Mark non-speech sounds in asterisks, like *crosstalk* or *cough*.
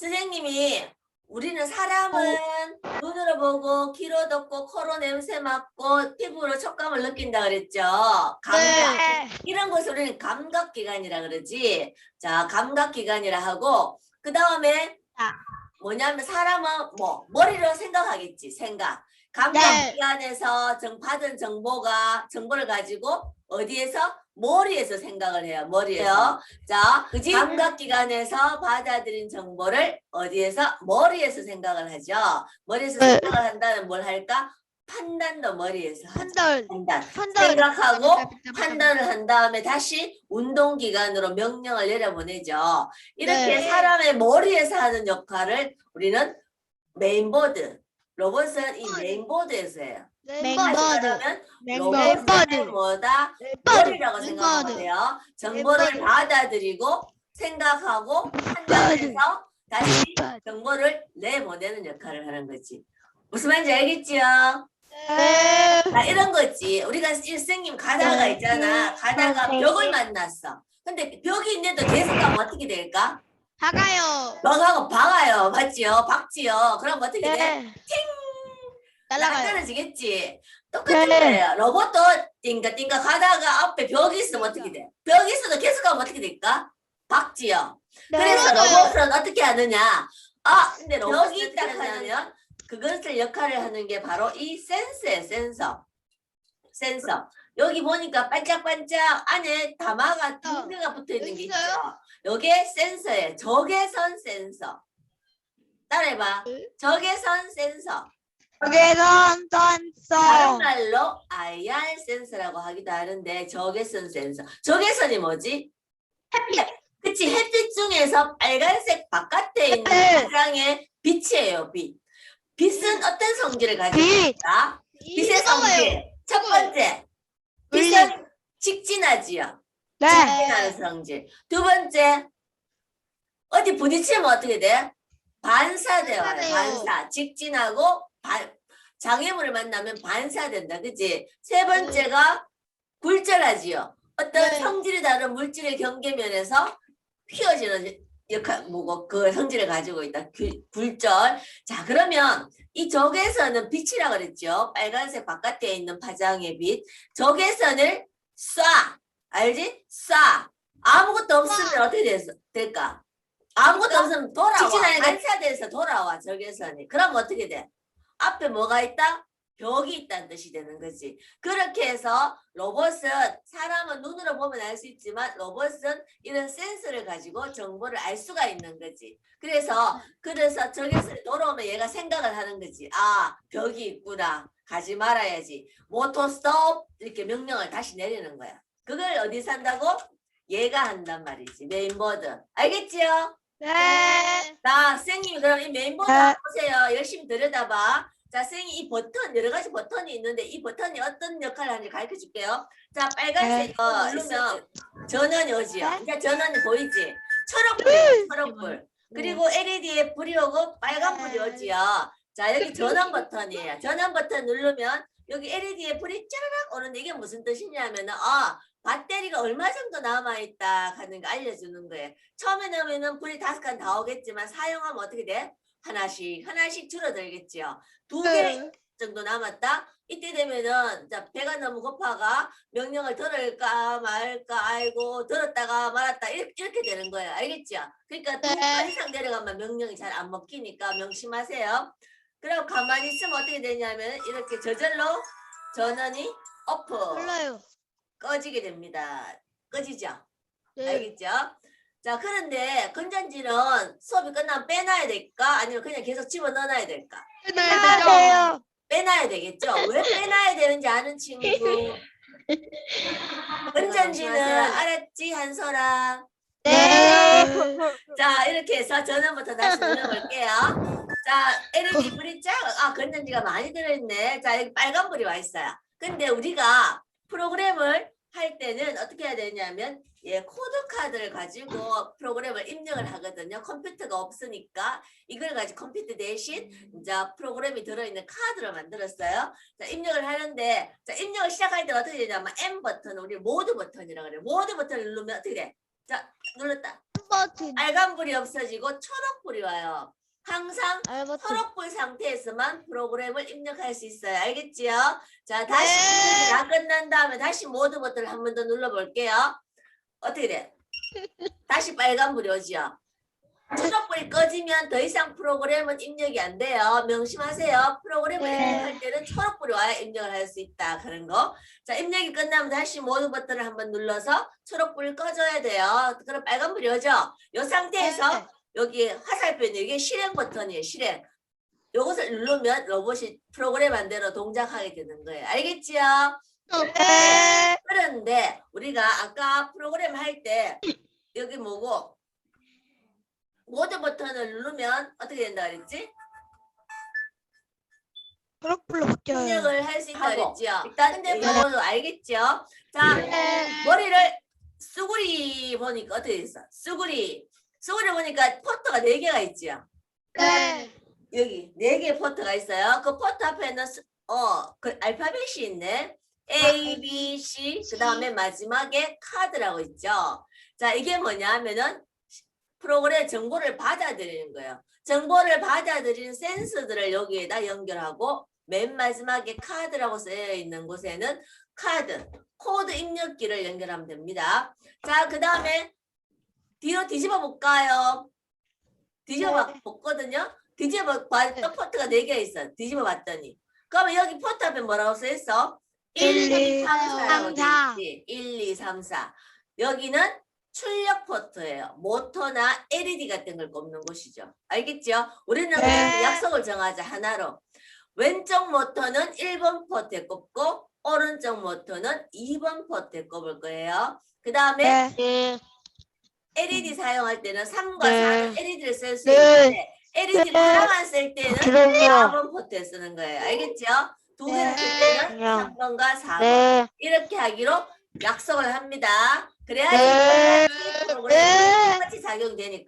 선생님이 우리는 사람은 눈으로 보고 귀로 듣고 코로 냄새 맡고 피부로 촉감을 느낀다 그랬죠. 감각. 네. 이런 것을 우리는 감각 기관이라 그러지. 자, 감각 기관이라 하고 그 다음에 아. 뭐냐면 사람은 뭐 머리로 생각하겠지. 생각. 감각기관에서 정 받은 정보가 정보를 가지고 어디에서 머리에서 생각을 해요. 머리에서. 자, 그지? 감각기관에서 받아들인 정보를 어디에서 머리에서 생각을 하죠. 머리에서 네. 생각을 한다는 뭘 할까? 판단도 머리에서 하죠. 판단. 판단. 판단. 생각하고 판단을 한 다음에 다시 운동기관으로 명령을 내려보내죠. 이렇게 네. 사람의 머리에서 하는 역할을 우리는 메인보드, 로봇은 이 메인보드에서 해요. 말하면 로봇은. 뭐다? 머리라고 생각하면. 돼요. 정보를. 받아들이고 생각하고 판단해서 다시 정보를 내보내는 역할을 하는 거지. 무슨 말인지 알겠지요? 네. 자, 이런 거지. 우리가 일생님 가다가 네. 있잖아. 가다가 네. 벽을 만났어. 근데 벽이 있는데도 계속 가면 어떻게 될까? 다가요. 벽하고 박아요. 맞지요? 박지요. 그럼 어떻게 돼? 네. 날 날아가요. 떨어지겠지. 똑같은 네. 거예요. 로봇도 띵가 띵가 가다가 앞에 벽이 있으면 어떻게 돼? 벽이 있어도 계속 가면 어떻게 될까? 박지요. 그래서 맞아요. 로봇은 어떻게 하느냐? 아, 근데 로봇이 있다 하면 그것을 역할을 하는 게 바로 이 센서예요, 센서. 센서. 여기 보니까 반짝반짝 안에 담화가 두 개가 붙어 있는 게 있죠. 있어요? 요게 센서예요. 적외선 센서. 따라해봐. 네. 적외선 센서. 적외선 다른 선서. 말로 IR 센서라고 하기도 하는데 적외선 센서. 적외선이 뭐지? 햇빛. 그치 햇빛 중에서 빨간색 바깥에 있는 네. 파장의 빛이에요. 빛. 빛은 어떤 성질을 가지고 빛. 있다? 빛의. 성질. 첫 번째. 빛은 직진하지요. 네. 직진하는 성질. 두 번째. 어디 부딪히면 어떻게 돼? 반사돼요. 반사돼요. 반사. 직진하고 반, 장애물을 만나면 반사된다. 그치? 세 번째가 굴절하지요. 어떤 네. 성질이 다른 물질의 경계면에서 휘어지는 역할, 뭐고, 그 성질을 가지고 있다. 굴, 굴절. 자, 그러면 이 적외선은 빛이라 그랬죠. 빨간색 바깥에 있는 파장의 빛. 적외선을 쏴. 알지? 쏴. 아무것도 없으면 어떻게 됐, 될까? 아무것도 없으면 돌아와. 반사돼서 돌아와, 적외선이. 그럼 어떻게 돼? 앞에 뭐가 있다? 벽이 있다는 뜻이 되는 거지. 그렇게 해서 로봇은 사람은 눈으로 보면 알 수 있지만 로봇은 이런 센서를 가지고 정보를 알 수가 있는 거지. 그래서 그래서 저기서 돌아오면 얘가 생각을 하는 거지. 아 벽이 있구나. 가지 말아야지. 모터 스톱 이렇게 명령을 다시 내리는 거야. 그걸 어디서 한다고? 얘가 한단 말이지. 메인보드. 알겠지요? 네. 자, 선생님이 그럼 이 메인보드 네. 보세요. 열심히 들여다봐. 자, 선생님 이 버튼 여러 가지 버튼이 있는데 이 버튼이 어떤 역할을 하는지 가르쳐 줄게요. 자, 빨간색 어, 누르면 전원이 오지요. 네. 이제 전원이 보이지? 초록불, 초록불. 그리고 LED에 불이 오고 빨간 불이 네. 오지요. 자, 여기 전원 *laughs* 버튼이에요. 전원 버튼 누르면 여기 LED에 불이 짜라락 오는데 이게 무슨 뜻이냐면은 아 배터리가 얼마 정도 남아있다 하는 거 알려주는 거예요. 처음에 넣으면은 불이 다섯 칸 다 오겠지만 사용하면 어떻게 돼? 하나씩 하나씩 줄어들겠지요. 두개 네. 정도 남았다. 이때 되면은 자 배가 너무 고파가 명령을 들을까 말까 아이고 들었다가 말았다 이렇게, 이렇게 되는 거예요. 알겠죠? 그러니까 두 네. 칸 이상 내려가면 명령이 잘 안 먹히니까 명심하세요. 그리고 가만히 있으면 어떻게 되냐면 이렇게 저절로 전원이 오프 몰라요. 꺼지게 됩니다. 꺼지죠? 네. 알겠죠? 자, 그런데 건전지는 수업이 끝나면 빼놔야 될까? 아니면 그냥 계속 집어넣어놔야 될까? 안녕하세요. 빼놔야 되겠죠? 왜 빼놔야 되는지 아는 친구? *laughs* 건전지는 알았지, 한솔아? 네. *laughs* 자, 이렇게 해서 전원부터 다시 눌러볼게요. 자, LED 불이 쫙, 아, 건전지가 많이 들어있네. 자, 여기 빨간 불이 와 있어요. 근데 우리가 프로그램을 할 때는 어떻게 해야 되냐면, 예, 코드 카드를 가지고 프로그램을 입력을 하거든요. 컴퓨터가 없으니까 이걸 가지고 컴퓨터 대신 이제 프로그램이 들어있는 카드를 만들었어요. 자, 입력을 하는데, 자, 입력을 시작할 때 어떻게 되냐면, M 버튼, 우리 모드 버튼이라고 그래요. 모드 버튼을 누르면 어떻게 돼? 자, 눌렀다. 버튼. 빨간 불이 없어지고 초록 불이 와요. 항상 알 버튼. 초록불 상태에서만 프로그램을 입력할 수 있어요. 알겠지요? 자, 다시 네. 다 끝난 다음에 다시 모드 버튼을 한 번 더 눌러볼게요. 어떻게 돼? 다시 빨간불이 오지요? 초록불이 꺼지면 더 이상 프로그램은 입력이 안 돼요. 명심하세요. 프로그램을 네. 입력할 때는 초록불이 와야 입력을 할 수 있다. 그런 거. 자, 입력이 끝나면 다시 모드 버튼을 한번 눌러서 초록불이 꺼져야 돼요. 그럼 빨간불이 오죠? 이 상태에서 네. 여기 화살표 있는 이게 실행 버튼이에요. 실행. 요것을 누르면 로봇이 프로그램 대로 동작하게 되는 거예요. 알겠지요? 네. 그런데 우리가 아까 프로그램 할 때 여기 뭐고 모드 버튼을 누르면 어떻게 된다 그랬지? 초록불로 바뀌어요. 입력을 할 수 있다 하고. 그랬지요? 일단 근데 이거도 알겠죠? 자 네. 머리를 쑥구리 보니까 어떻게 됐어? 쑥구리 쑥구리 보니까 포트가 네 개가 있지요? 네. 여기 네 개의 포트가 있어요. 그 포트 앞에는 수- 어, 그 알파벳이 있네. A, B, C. 그 다음에 마지막에 카드라고 있죠. 자, 이게 뭐냐면은 프로그램 정보를 받아들이는 거예요. 정보를 받아들이는 센서들을 여기에다 연결하고 맨 마지막에 카드라고 쓰여 있는 곳에는 카드, 코드 입력기를 연결하면 됩니다. 자, 그 다음에 뒤로 뒤집어 볼까요? 뒤집어 네. 봤거든요. 뒤집어 봤던 포트가 네개 있어. 뒤집어 봤더니. 그러면 여기 포트 앞에 뭐라고 써 있어? 1, 2, 3, 4라고 돼 4. 있지. 1, 2, 3, 4. 여기는 출력 포트예요. 모터나 LED 같은 걸 꼽는 곳이죠. 알겠죠? 우리는 네. 약속을 정하자 하나로. 왼쪽 모터는 1번 포트에 꼽고 오른쪽 모터는 2번 포트에 꼽을 거예요. 그 다음에 네. LED 사용할 때는 3과 네. 4는 LED를 쓸 수 네. 있는데 LED 네. 하나만 쓸 때는 그럼요. 4번 포트에 쓰는 거예요. 알겠죠? 두 개를 쓸 때는 네. 3번과 4번 네. 이렇게 하기로 약속을 합니다. 그래야지 네. 프로그램이 네. 똑같이 작용되니까.